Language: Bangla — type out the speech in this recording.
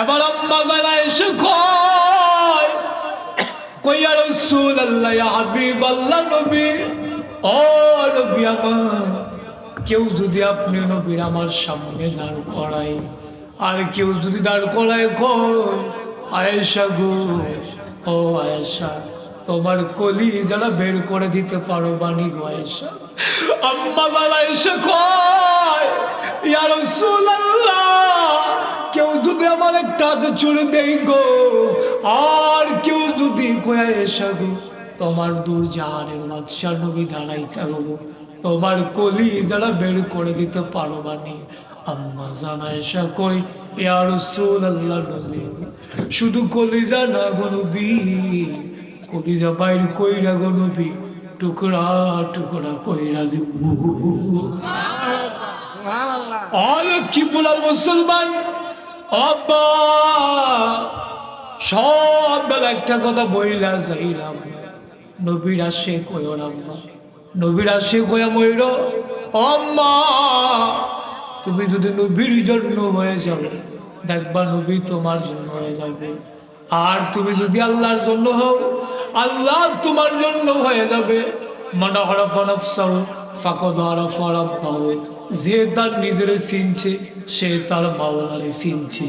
এবার আম্মা জানা এসে কয় কইয়া রসুল আল্লাহ হাবিব আল্লাহ নবী, ও নবী আমার, কেউ যদি আপনি নবীর আমার সামনে দাঁড় করায়, আর কেউ যদি দাঁড় করায় কয়, আয়েশা গো, ও আয়েশা, তোমার কলি যারা বের করে দিতে পারো বাণী গো আয়েশা। আম্মা বাবা এসে কয়, ইয়া হাতে দেই গো। আর কেউ যদি কয়া এসে গো তোমার দূর জাহানের বাদশাহ নবী দাঁড়াইতে গো তোমার কলি যারা বের করে দিতে পারো বানি আম্মা জানা এসে কই ইয়া রাসূলুল্লাহ নবী। শুধু কলিজা না গো নবী কলিজা বাইর কইরা গো নবী টুকরা টুকরা কইরা দিব। আর কি বলার মুসলমান? আব্বা! সব একটা কথা বইলা যাইলাম। নবীর আসে কয় আম্মা। নবীর আসে কয়া ময়ূর আম্মা, তুমি যদি নবীর জন্য হয়ে যাবে দেখবা নবী তোমার জন্য হয়ে যাবে। আর তুমি যদি আল্লাহর জন্য হও, আল্লাহ তোমার জন্য হয়ে যাবে। মনে হরফ নফসাও ফাকদ হরফ রব্বাহ। যে তার নিজের চিনছে, সে তার মাওলারে চিনছে।